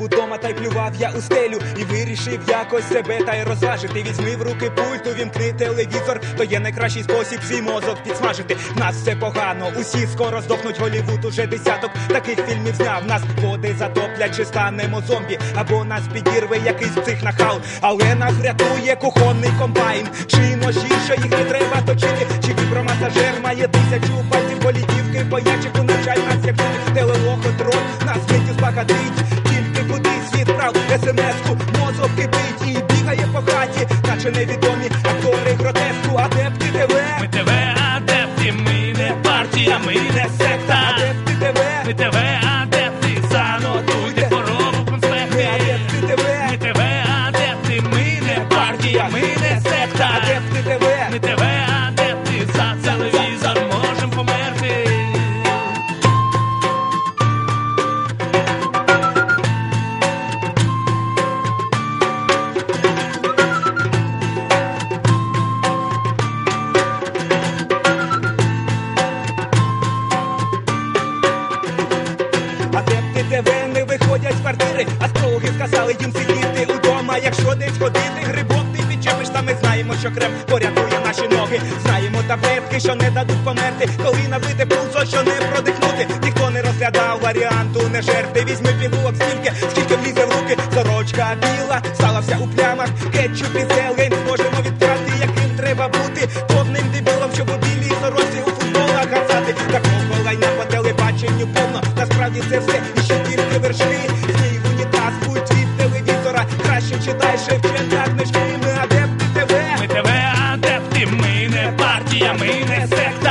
удома та й плював я у стелю і вирішив якось себе та й розважити. Візьми в руки пульт, увімкни телевізор, то є найкращий спосіб свій мозок підсмажити. В нас все погано, усі скоро здохнуть Голівуд уже десяток таких фільмів зняв. Нас води затоплять, чи станемо зомбі, або нас підірве якийсь психнахал. Але нас врятує кухонний комбайн. Чи ножі, що їх не треба точити, чи вібромасажер має тисячу пальців політівки, боячику порятує наші ноги. Знаємо таблетки, що не дадуть померти, коли набити пульсо, що не продихнути. Ніхто не розглядав варіанту, не жерти. Візьми пігулок стільки, скільки влізе в руки. Сорочка біла, стала вся у плямах. Кетчуп і зелень зможемо відправити, яким треба бути. Повним дебілом, щоб у білій сорочці у футболах гасати. Такого лайна по телебаченню повно. Насправді це все і ще тільки вершки. Змій унітаз, пульт від телевізора. Краще читай Шевченка книжки. Ми не партія, ми не секта.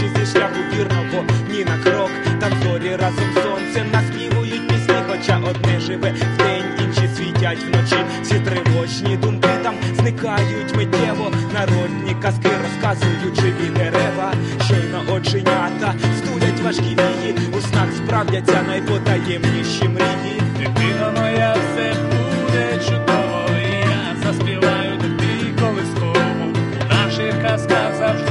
Сходячи зі шляху вірного ні на крок. Там зорі разом сонцем наспівують пісні, хоча одне живе вдень, інші світять вночі. Всі тривожні думки там зникають миттєво. Народні казки розказують живі дерева, щойно оченята стулять важкі вії, у снах справдяться найпотаємніші мрії. Дитино моя, все буде чудово, і я заспіваю тобі колискову. У наших казках завжди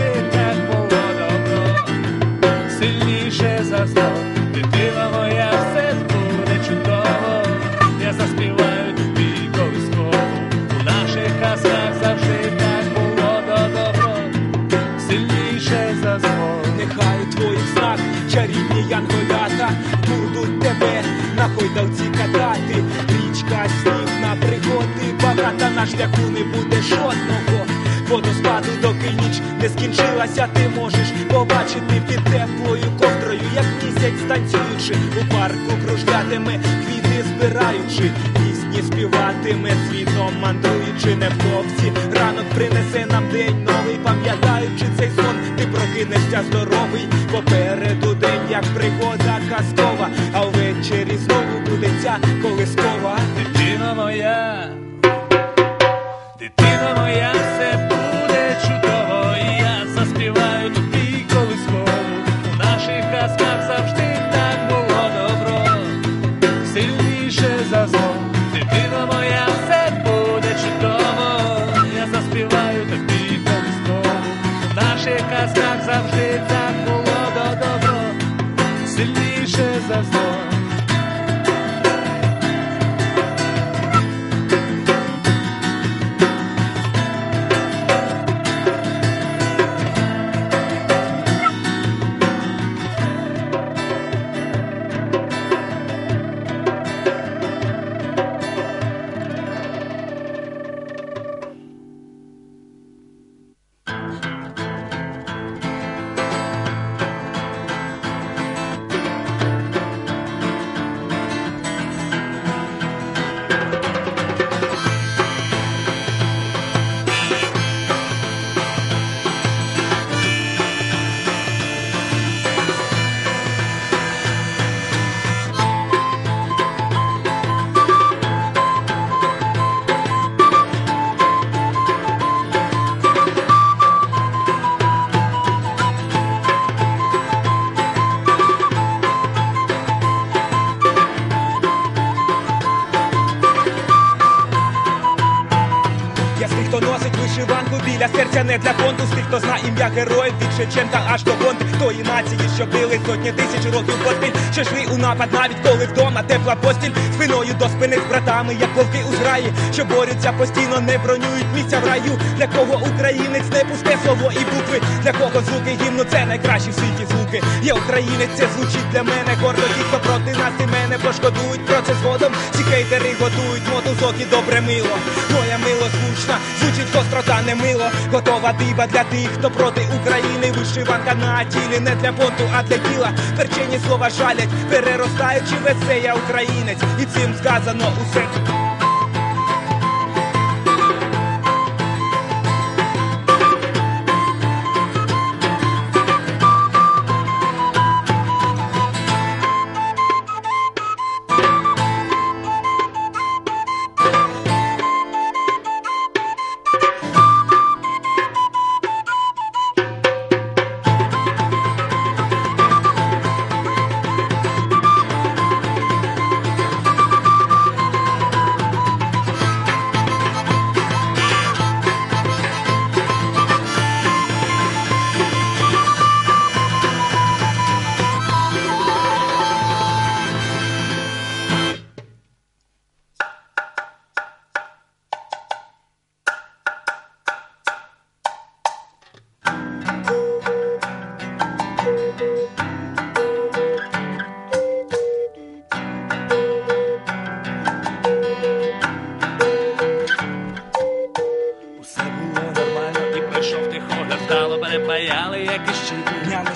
на шляху не буде жодного. Водоспаду, доки ніч не скінчилася, ти можеш побачити під теплою ковдрою, як місяць танцюючи у парку кружлятиме, квіти збираючи, пісні співатиме світом мандруючи невдовзі. Ранок принесе нам день новий, пам'ятаючи цей сон, ти прокинешся здоровий. Попереду день, як пригода казкова, а ввечері знову буде ця колискова. Дитино моя, серця не для фонду, з тих, хто зна ім'я героїв від Шевченка аж до Гонти Тої нації, що били сотні тисяч років поспіль. Що йшли у напад навіть коли вдома тепла постіль. Спиною до спини з братами, як вовки у зграї Що борються постійно, не бронюють місця в раю. Для кого українець не пусте слово і букви Для кого звуки гімну це найкращі в світі звуки. Є українець, це звучить для мене гордо Ті, хто проти нас і мене пошкодують. Про це згодом Ці хейтери готують мотузок і добре мило. Моя мило звучна, звучить гострота не мило Готова диба для тих, хто проти України. Вишиванка на тілі не для понту, а для діла Перчені слова жалять, переростаючи весе я українець. І цим сказано Усе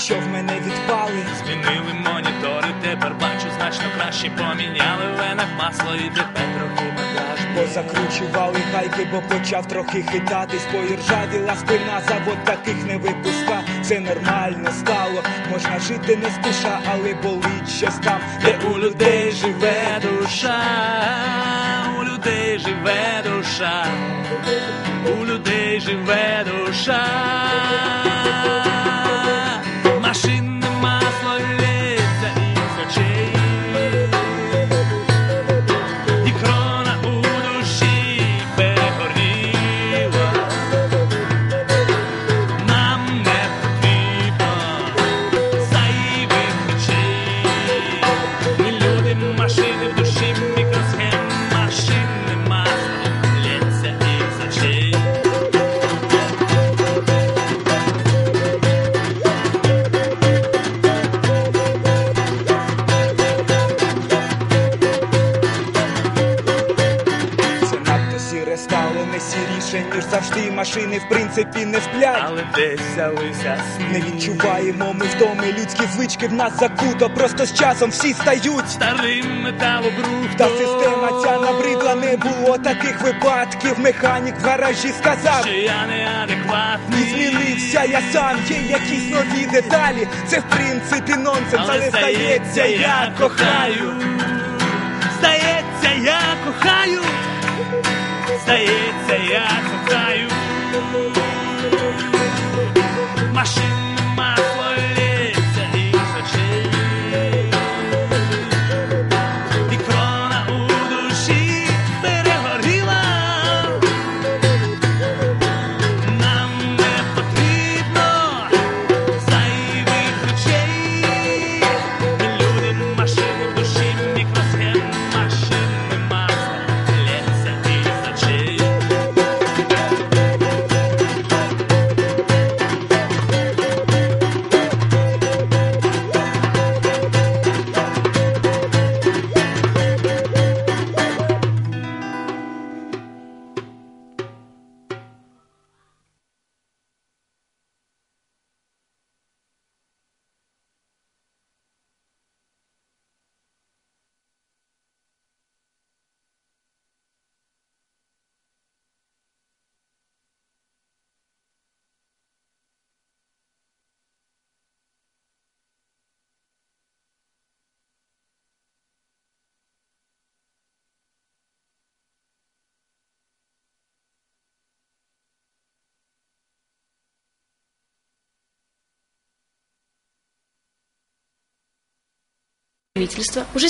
що в мене відпали Змінили монітори, тепер бачу значно краще поміняли в венах масло і тепер трохи бандаж. Позакручували гайки, бо почав трохи хитатись, поіржавіла спина, завод таких не випуска. Це нормально стало, можна жити не спіша, але болить щось там, Де у людей живе машини в принципі не сплять. Але десь взялися Не відчуваємо ми втоми людські звички в нас закуто, просто з часом всі стають. старим металобрухтом. Та система ця набридла, не було таких випадків. Механік в гаражі сказав. Що я І неадекватний. змінився я сам, є якісь нові деталі. Це в принципі нонсенс, але здається, я кохаю. Здається, я кохаю. Здається, я кохаю. Hallelujah. Правительства. Уже